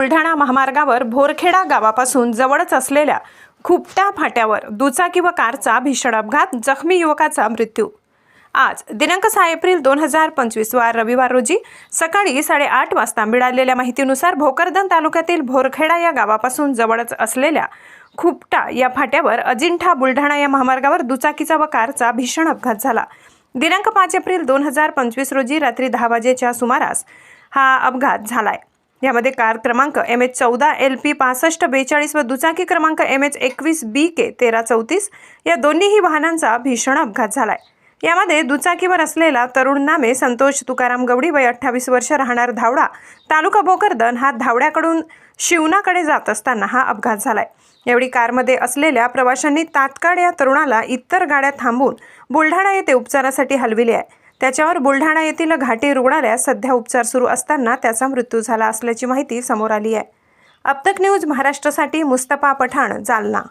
बुलढाणा महामार्गावर भोरखेडा गावापासून जवळच असलेल्या खुपटा फाट्यावर दुचाकी व कारचा भीषण अपघात जखमी युवकाचा मृत्यू. आज दिनांक सहा एप्रिल दोन हजार पंचवीस वार रविवार रोजी सकाळी साडेआठ वाजता मिळालेल्या माहितीनुसार भोकरदन तालुक्यातील भोरखेडा या गावापासून जवळच असलेल्या खुपटा या फाट्यावर अजिंठा बुलढाणा या महामार्गावर दुचाकीचा व कारचा भीषण अपघात झाला. दिनांक पाच एप्रिल दोन हजार पंचवीस रोजी रात्री दहा वाजेच्या सुमारास हा अपघात झालाय. यामध्ये कार क्रमांक एम एच चौदा एल पी पासष्ट बेचाळीस व दुचाकी क्रमांक एम एच एकवीस बी के तेरा चौतीस या दोन्हीही वाहनांचा भीषण अपघात झाला आहे यामध्ये दुचाकीवर असलेला तरुण नामे संतोष तुकाराम गवडी वय अठ्ठावीस वर्ष राहणार धावडा. तालुका बोकरदन हा धावड्याकडून शिवनाकडे जात असताना हा अपघात झालाय. यावेळी कारमध्ये असलेल्या प्रवाशांनी तात्काळ या तरुणाला इतर गाड्या थांबून बुलढाणा येथे उपचारासाठी हलविले आहे. त्याच्यावर बुलढाणा येथील घाटी रुग्णालयात सध्या उपचार सुरू असताना त्याचा मृत्यू झाला असल्याची माहिती समोर आली आहे. अबतक न्यूज महाराष्ट्रासाठी मुस्तफा पठाण जालना.